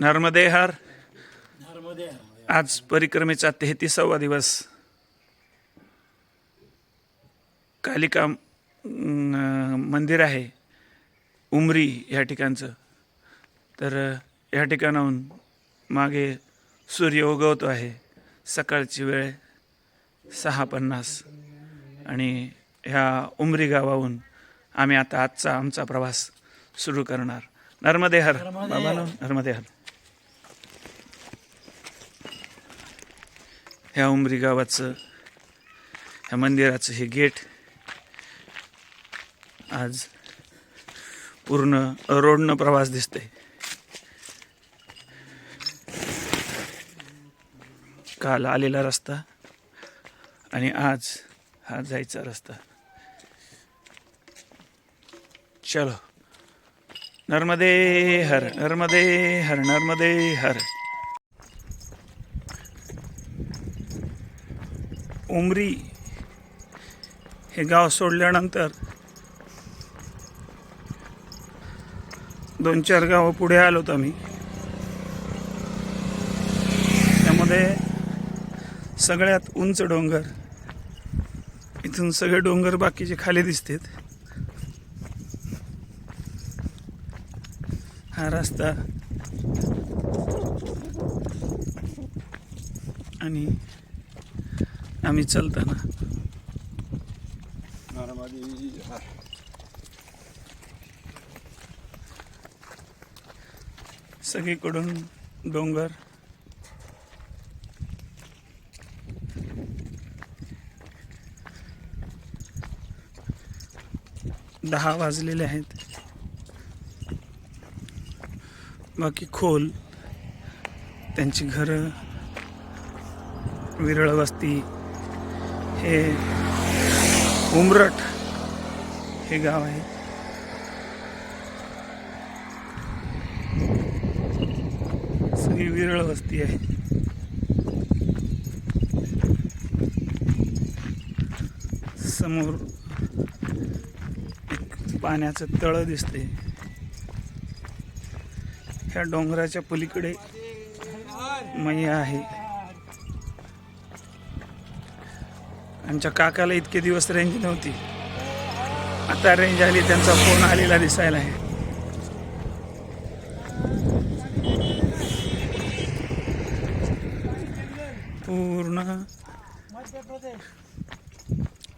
नर्मदे हर नर्मदे आज परिक्रमेचा तेहतीसावा दिवस. कालिका मंदिर आहे. उमरी या ठिकाणचं. तर या ठिकाणाहून मागे सूर्य उगवतो आहे. सकाळची वेळ सहा पन्नास आणि ह्या उमरी गावाहून आम्ही आता आजचा आमचा प्रवास सुरू करणार. नर्मदे हर नर्मदे बाबांनो, नर्मदे हर ह्या उमरी गावाचं ह्या मंदिराचं हे गेट आज पूर्ण रोडनं प्रवास दिसतंय. काल आलेला रस्ता आणि आज हा जायचा रस्ता. चलो. नर्मदे हर नर्मदे हर नर्मदे हर. उमरी हे गाव सोडल्यानंतर दोन चार गावं पुढे आलो होतो आम्ही. त्यामध्ये सगळ्यात उंच डोंगर इथून सगळे डोंगर बाकीचे खाली दिसतात. हा रस्ता आणि आम्ही चालताना. सगळीकडून डोंगर. दहा वाजलेले आहेत. बाकी खोल त्यांची घरं विरळ वस्ती हे उमरट हे गाव आहे. सगळी विरळ वस्ती आहे. समोर एक पाण्याचं तळ दिसते ह्या डोंगराच्या पलीकडे मैया आहे. आमच्या काकाला इतके दिवस रेंज नव्हती. आता रेंज आली त्यांचा फोन आलेला दिसायला आहे. पूर्ण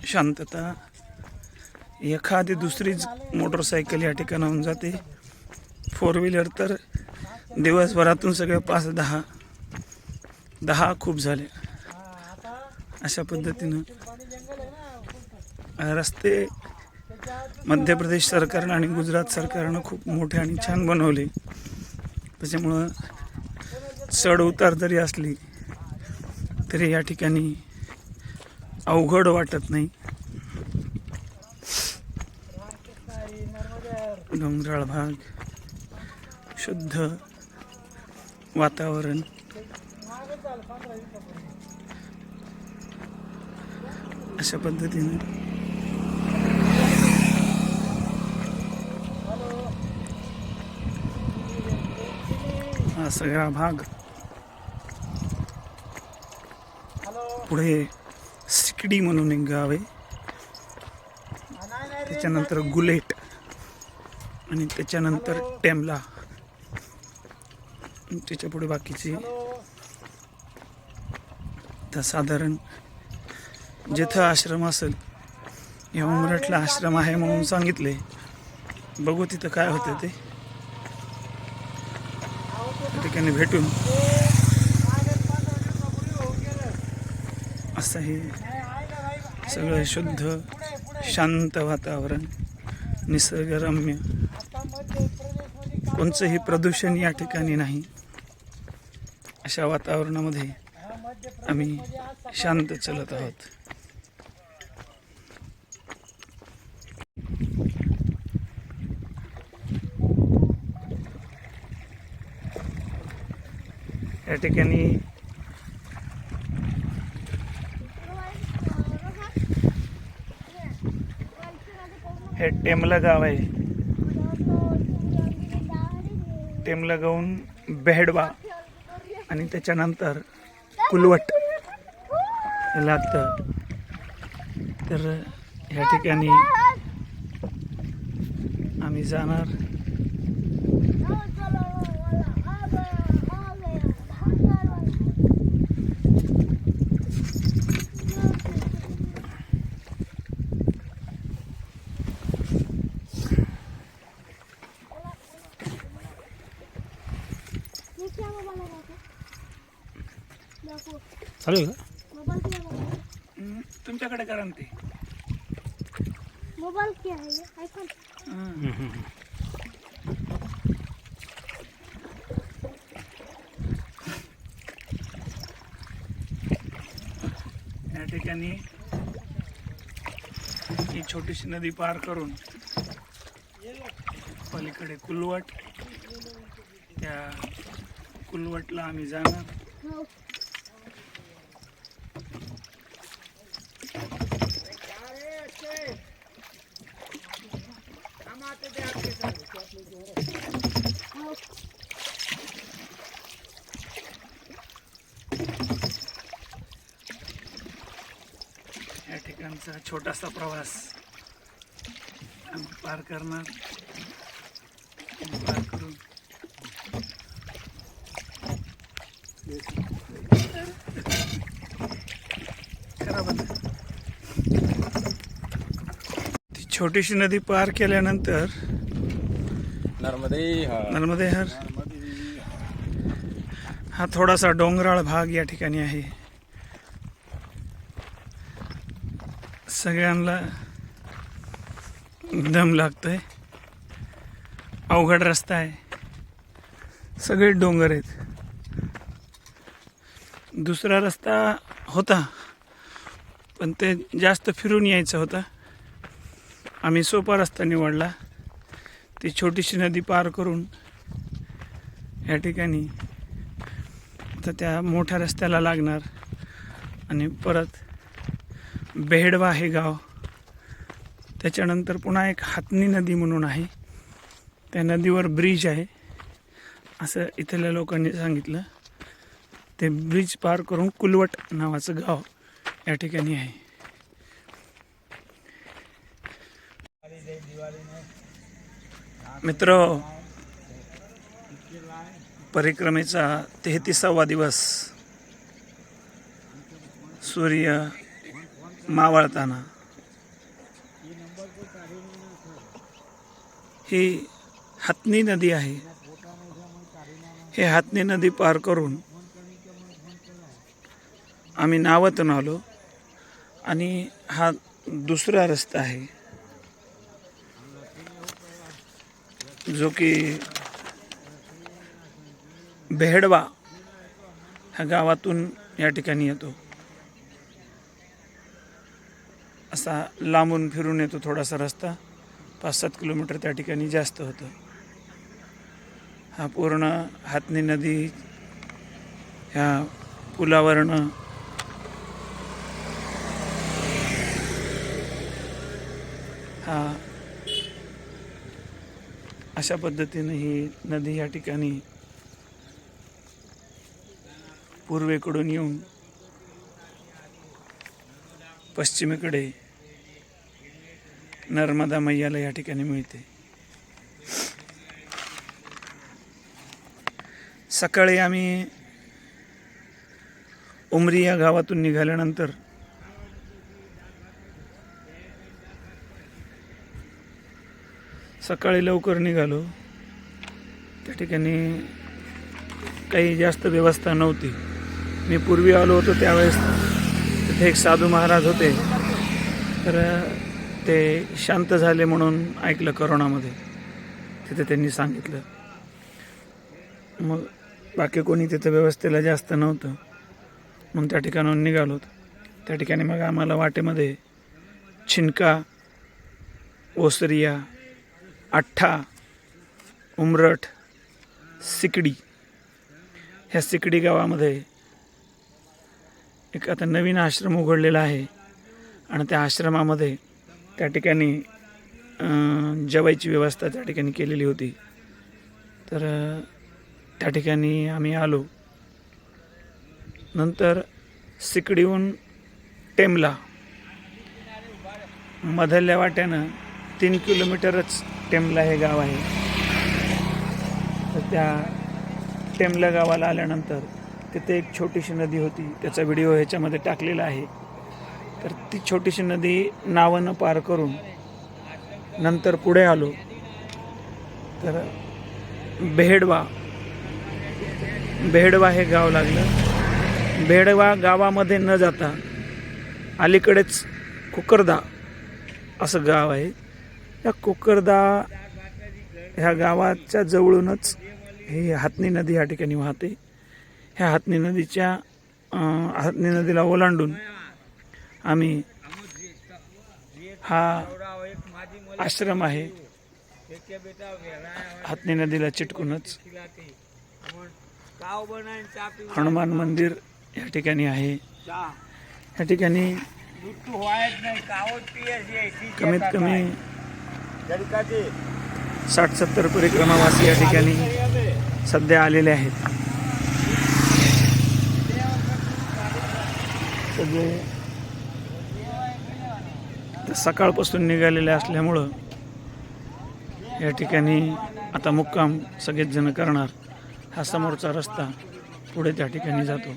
शांतता. एखादी दुसरीच मोटरसायकल या ठिकाणाहून जाते. फोर व्हीलर तर दिवसभरातून सगळे पाच दहा दहा खूप झाले. अशा पद्धतीनं रस्ते मध्य प्रदेश सरकारनं आणि गुजरात सरकारनं खूप मोठे आणि छान बनवले. त्याच्यामुळं चढ उतार जरी असली तरी या ठिकाणी अवघड वाटत नाही. डोंगराळ भाग शुद्ध वातावरण. अशा पद्धतीने? हा सगळा भाग. पुढे सिकडी म्हणून एक गाव आहे. त्याच्यानंतर गुलेट आणि त्याच्यानंतर टेमला. त्याच्या पुढे बाकीची. तर साधारण जिथं आश्रम असेल या उमरटला आश्रम आहे म्हणून सांगितले. बघू तिथं काय होतं ते. त्या ठिकाणी भेटून. असं हे सगळं शुद्ध शांत वातावरण निसर्गरम्य. कोणचंही प्रदूषण या ठिकाणी नाही. अशा वातावरणामध्ये आम्ही शांत चलत आहोत. या ठिकाणी हे टेमला गाव आहे. टेमला गाऊन बेहडवा आणि त्याच्यानंतर कुलवट लागतं. तर ह्या ठिकाणी आम्ही जाणार. चालू आहे का? हम्म, तुमच्याकडे करा ना ते. मोबाइल क्या है ये हं. या ठिकाणी ही छोटीशी नदी पार करून पलीकडे कुलवट. त्या कुलवटला आम्ही जाणार. हो. या ठिकाणचा छोटासा प्रवास आम्ही पार करणार. पार करून करा बंद. ती छोटीशी नदी पार केल्यानंतर नर्मदे नर्मदे हर. हा थोडासा डोंगराळ भाग या ठिकाणी आहे. सगळ्यांना दम लागतोय. अवघड रस्ता आहे. सगळे डोंगर आहेत. दुसरा रस्ता होता पण ते जास्त फिरून यायचं होता. आम्ही सोपा रस्ता निवडला. ती छोटीशी नदी पार करून या ठिकाणी तर त्या मोठ्या रस्त्याला लागणार आणि परत बेहडवा हे गाव त्याच्यानंतर पुन्हा एक हातनी नदी म्हणून आहे. त्या नदीवर ब्रिज आहे. असं इथल्या लोकांनी सांगितलं. ते ब्रिज पार करून कुलवट नावाचं गाव या ठिकाणी आहे. मित्र परिक्रमेचा तेहतीसावा दिवस सूर्य मावळताना. ही हातनी नदी आहे. हे हातनी नदी पार करून आम्ही नावातून आलो आणि हा दुसरा रस्ता आहे. जो की बेहडवा ह्या गावातून या ठिकाणी येतो. असा लांबून फिरून येतो थोडासा रस्ता. पाच सात किलोमीटर त्या ठिकाणी जास्त होतं. हा पूर्ण हातनी नदी ह्या पुलावरनं हा अशा पद्धतीने ही नदी या ठिकाणी पूर्वेकडून येऊन पश्चिमेकडे नर्मदा मैयाला या ठिकाणी मिळते. सकाळी आम्ही उमरी या गावातून निघाल्यानंतर सकाळी लवकर निघालो. त्या ठिकाणी काही जास्त व्यवस्था नव्हती. मी पूर्वी आलो होतो त्यावेळेस तिथे एक साधू महाराज होते. तर ते शांत झाले म्हणून ऐकलं करोनामध्ये. तिथे त्यांनी सांगितलं. मग बाकी कोणी तिथं व्यवस्थेला जास्त नव्हतं. मग त्या ठिकाणाहून निघालो. त्या ठिकाणी मग आम्हाला वाटेमध्ये छिनका ओसरिया आठ्ठा उमरठ सिकडी. ह्या सिकडी गावामध्ये एक आता नवीन आश्रम उघडलेला आहे आणि त्या आश्रमामध्ये त्या ठिकाणी जेवायची व्यवस्था त्या ठिकाणी केलेली होती. तर त्या ठिकाणी आम्ही आलो. नंतर सिकडीहून टेमला. मधल्या वाट्यानं तीन किलोमीटरच टेमला हे गाव आहे. तर त्या टेमला गावाला आल्यानंतर तिथे एक छोटीशी नदी होती. त्याचा व्हिडिओ ह्याच्यामध्ये टाकलेला आहे. तर ती छोटीशी नदी नावानं पार करून नंतर पुढे आलो. तर बेहडवा बेहडवा हे गाव लागलं. बेहडवा गावामध्ये न जाता अलीकडेच कुकरदा असं गाव आहे. या कुकरदा ह्या गावाच्या जवळूनच ही हातनी नदी या ठिकाणी वाहते. ह्या हातनी नदीच्या हातनी नदीला ओलांडून आम्ही हा आश्रम आहे. हातनी नदीला चिटकूनच हनुमान मंदिर या ठिकाणी आहे. या ठिकाणी कमीत कमी साठ सत्तर परिक्रमावासी या ठिकाणी सध्या आलेले आहेत. सगळे सकाळपासून निघालेले असल्यामुळं या ठिकाणी आता मुक्काम सगळेच जण करणार. हा समोरचा रस्ता पुढे त्या ठिकाणी जातो.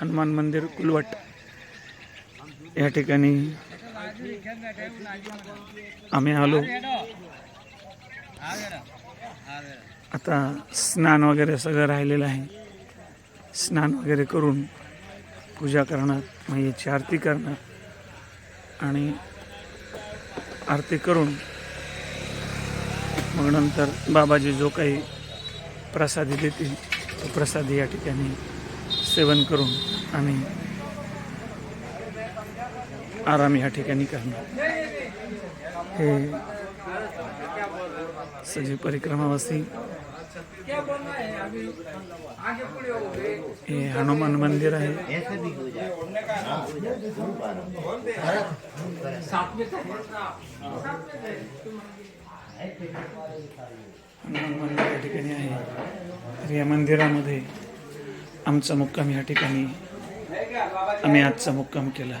हनुमान मंदिर कुलवट या ठिकाणी आम्ही आलो. आता स्नान वगैरे सगळं राहिलेलं आहे. स्नान वगैरे करून पूजा करणार मग याची आरती करणार आणि आरती करून मग नंतर बाबाजी जो काही प्रसादी देतील तो प्रसादी या ठिकाणी सेवन करून आम्ही आराम या ठिकाणी करणार. हे सजीव परिक्रमावासी. हे हनुमान मंदिर आहे. हनुमान मंदिर या ठिकाणी आहे. तर या मंदिरामध्ये आमचा मुक्काम या ठिकाणी आम्ही आजचा मुक्काम केला.